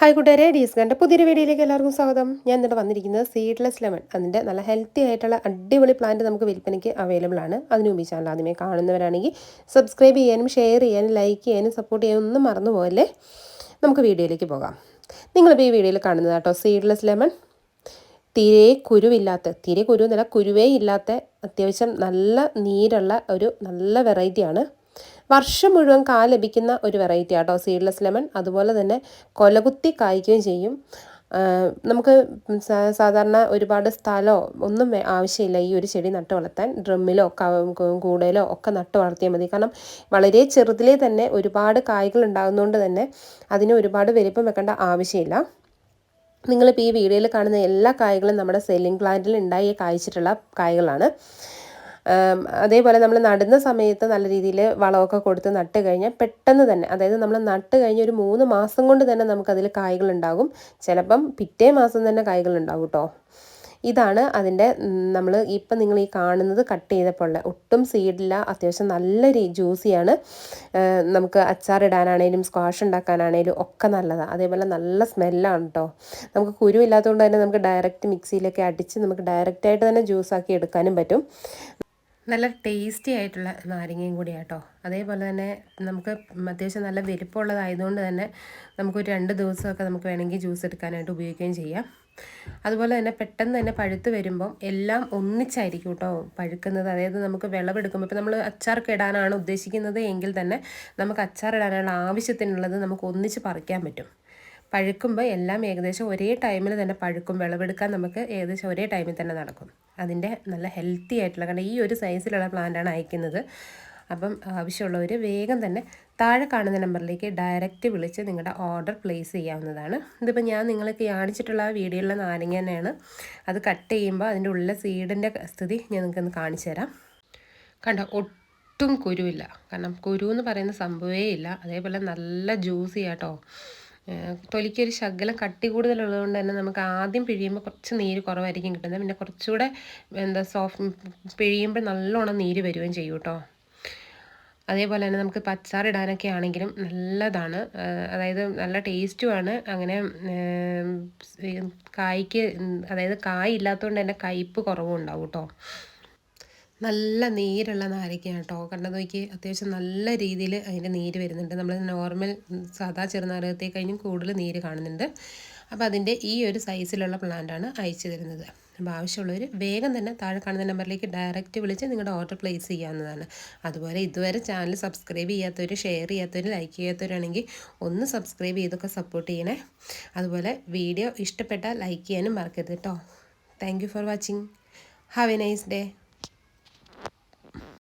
Hi കൂട്ടുകാരെ ഡീസ്കറിന്റെ പുതിയൊരു വീഡിയോയിലേക്ക് എല്ലാവർക്കും സ്വാഗതം. ഞാൻ ഇന്നിട്ട് വന്നിരിക്കുന്നത് സീഡ്ലെസ് ലെമൺ. അതിന്റെ നല്ല ഹെൽത്തി ആയിട്ടുള്ള അടിപൊളി പ്ലാന്റ് നമുക്ക് വിൽപ്പനയ്ക്ക് അവൈലബിൾ ആണ്. അതിന് മുമ്പ് ചാനൽ ആദ്യമേ കാണുന്നവരാണെങ്കിൽ സബ്സ്ക്രൈബ് ചെയ്യാനും ഷെയർ ചെയ്യാനും ലൈക്ക് ചെയ്യാനും സപ്പോർട്ട് ചെയ്യാനും ഒന്നും മറന്നു പോകല്ലേ നമുക്ക് വീഡിയോയിലേക്ക് പോകാം. നിങ്ങളിപ്പോൾ ഈ വീഡിയോയിൽ കാണുന്നത് കേട്ടോ സീഡ്ലെസ് ലെമൺ. തീരെ കുരുവില്ലാത്ത തീരെ കുരു എന്നല്ല കുരുവേ ഇല്ലാത്ത അത്യാവശ്യം നല്ല നീരുള്ള ഒരു നല്ല വെറൈറ്റിയാണ് വർഷം മുഴുവൻ കാ ലഭിക്കുന്ന ഒരു വെറൈറ്റി ആട്ടോ. സീഡ്ലെസ് ലെമൺ അതുപോലെ തന്നെ കൊലകുത്തി കായ്ക്കുകയും ചെയ്യും. നമുക്ക് സാധാരണ ഒരുപാട് സ്ഥലമോ ഒന്നും ആവശ്യമില്ല ഈ ഒരു ചെടി നട്ട് വളർത്താൻ. ഡ്രമ്മിലോ കൂടയിലോ ഒക്കെ നട്ട് വളർത്തിയാൽ മതി. കാരണം വളരെ ചെറുതിലേ തന്നെ ഒരുപാട് കായ്കൾ ഉണ്ടാകുന്നതുകൊണ്ട് തന്നെ അതിന് ഒരുപാട് വലിപ്പം വെക്കേണ്ട ആവശ്യമില്ല. നിങ്ങളിപ്പോൾ ഈ വീഡിയോയിൽ കാണുന്ന എല്ലാ കായ്കളും നമ്മുടെ സെല്ലിംഗ് പ്ലാന്റിൽ ഉണ്ടായി കായ്ച്ചിട്ടുള്ള കായ്കളാണ്. അതേപോലെ നമ്മൾ നടുന്ന സമയത്ത് നല്ല രീതിയിൽ വളമൊക്കെ കൊടുത്ത് നട്ട് കഴിഞ്ഞാൽ പെട്ടെന്ന് തന്നെ അതായത് നമ്മൾ നട്ട് കഴിഞ്ഞ ഒരു മൂന്ന് മാസം കൊണ്ട് തന്നെ നമുക്കതിൽ കായ്കൾ ഉണ്ടാകും. ചിലപ്പം പിറ്റേ മാസം തന്നെ കായ്കൾ ഉണ്ടാകും കേട്ടോ ഇതാണ് അതിന്റെ നമ്മൾ ഇപ്പം നിങ്ങൾ ഈ കാണുന്നത് കട്ട് ചെയ്തപ്പോൾ ഒട്ടും സീഡില്ല അത്യാവശ്യം നല്ല ജ്യൂസിയാണ് നമുക്ക് അച്ചാറിടാനാണേലും സ്ക്വാഷ് ഉണ്ടാക്കാനാണേലും ഒക്കെ നല്ലതാണ് അതേപോലെ നല്ല സ്മെല്ലാണ് കേട്ടോ നമുക്ക് കുരു ഇല്ലാത്തതുകൊണ്ട് തന്നെ നമുക്ക് ഡയറക്റ്റ് മിക്സിയിലൊക്കെ അടിച്ച് നമുക്ക് ഡയറക്റ്റായിട്ട് തന്നെ ജ്യൂസാക്കി എടുക്കാനും പറ്റും. നല്ല ടേസ്റ്റി ആയിട്ടുള്ള നാരങ്ങയും കൂടിയാട്ടോ. അതേപോലെ തന്നെ നമുക്ക് അത്യാവശ്യം നല്ല വലിപ്പമുള്ളതായതുകൊണ്ട് തന്നെ നമുക്കൊരു രണ്ട് ദിവസമൊക്കെ നമുക്ക് വേണമെങ്കിൽ ജ്യൂസ് എടുക്കാനായിട്ട് ഉപയോഗിക്കുകയും ചെയ്യാം. അതുപോലെ തന്നെ പെട്ടെന്ന് തന്നെ പഴുത്ത് വരുമ്പം എല്ലാം ഒന്നിച്ചായിരിക്കും കേട്ടോ പഴുക്കുന്നത്. അതായത് നമുക്ക് വിളവെടുക്കുമ്പോൾ ഇപ്പോൾ നമ്മൾ അച്ചാർക്ക് ഇടാനാണ് ഉദ്ദേശിക്കുന്നത് എങ്കിൽ തന്നെ നമുക്ക് അച്ചാർ ഇടാനുള്ള ആവശ്യത്തിനുള്ളത് നമുക്ക് ഒന്നിച്ച് പറിക്കാൻ പറ്റും. പഴുക്കുമ്പോൾ എല്ലാം ഏകദേശം ഒരേ ടൈമിൽ തന്നെ പഴുക്കും. വിളവെടുക്കാൻ നമുക്ക് ഏകദേശം ഒരേ ടൈമിൽ തന്നെ നടക്കും. അതിന്റെ നല്ല ഹെൽത്തി ആയിട്ടുള്ള കാരണം ഈ ഒരു സൈസിലുള്ള പ്ലാന്റാണ് അയക്കുന്നത്. അപ്പം ആവശ്യമുള്ളവർ വേഗം തന്നെ താഴെ കാണുന്ന നമ്പറിലേക്ക് ഡയറക്റ്റ് വിളിച്ച് നിങ്ങളുടെ ഓർഡർ പ്ലേസ് ചെയ്യാവുന്നതാണ്. ഇതിപ്പോൾ ഞാൻ നിങ്ങൾക്ക് കാണിച്ചിട്ടുള്ള ആ വീഡിയോയിലുള്ള നാരങ്ങ തന്നെയാണ്. അത് കട്ട് ചെയ്യുമ്പോൾ അതിന്റെ ഉള്ള സീഡിന്റെ സ്ഥിതി ഞാൻ നിങ്ങൾക്കൊന്ന് കാണിച്ചു തരാം. കണ്ടോ ഒട്ടും കുരുവില്ല. കാരണം കുരു എന്ന് പറയുന്ന സംഭവമേ ഇല്ല. അതേപോലെ നല്ല ജ്യൂസി ആട്ടോ. തൊലിക്കൊരു ശകലം കട്ടി കൂടുതലുള്ളതുകൊണ്ട് തന്നെ നമുക്ക് ആദ്യം പിഴിയുമ്പോൾ കുറച്ച് നീര് കുറവായിരിക്കും കിട്ടുന്നത്. പിന്നെ കുറച്ചുകൂടെ എന്താ സോഫ്റ്റ് പിഴിയുമ്പോൾ നല്ലോണം നീര് വരികയും ചെയ്യും കേട്ടോ. അതേപോലെ തന്നെ നമുക്ക് പച്ചാറിടാനൊക്കെ ആണെങ്കിലും നല്ലതാണ്. അതായത് നല്ല ടേസ്റ്റുമാണ് അങ്ങനെ കായ്ക്ക് അതായത് കായ് ഇല്ലാത്തതുകൊണ്ട് തന്നെ കയ്പ്പ് കുറവും ഉണ്ടാവും കേട്ടോ. നല്ല നീരുള്ള നാരങ്ങ കേട്ടോ കണ്ടത് നോക്കി അത്യാവശ്യം നല്ല രീതിയിൽ അതിന്റെ നീര് വരുന്നുണ്ട്. നമ്മൾ നോർമൽ സാധാ ചെറുനാരകത്തെ കഴിഞ്ഞും കൂടുതൽ നീര് കാണുന്നുണ്ട്. അപ്പോൾ അതിന്റെ ഈ ഒരു സൈസിലുള്ള പ്ലാന്റാണ് അയച്ചു തരുന്നത്. അപ്പോൾ ആവശ്യമുള്ളവർ വേഗം തന്നെ താഴെ കാണുന്ന നമ്പറിലേക്ക് ഡയറക്റ്റ് വിളിച്ച് നിങ്ങളുടെ ഓർഡർ പ്ലേസ് ചെയ്യാവുന്നതാണ്. അതുപോലെ ഇതുവരെ ചാനൽ സബ്സ്ക്രൈബ് ചെയ്യാത്തവർ ഷെയർ ചെയ്യാത്തവർ ലൈക്ക് ചെയ്യാത്തവരാണെങ്കിൽ ഒന്ന് സബ്സ്ക്രൈബ് ചെയ്തൊക്കെ സപ്പോർട്ട് ചെയ്യണേ. അതുപോലെ വീഡിയോ ഇഷ്ടപ്പെട്ടാൽ ലൈക്ക് ചെയ്യാനും മറക്കരുത് കേട്ടോ thank for watching have a nice day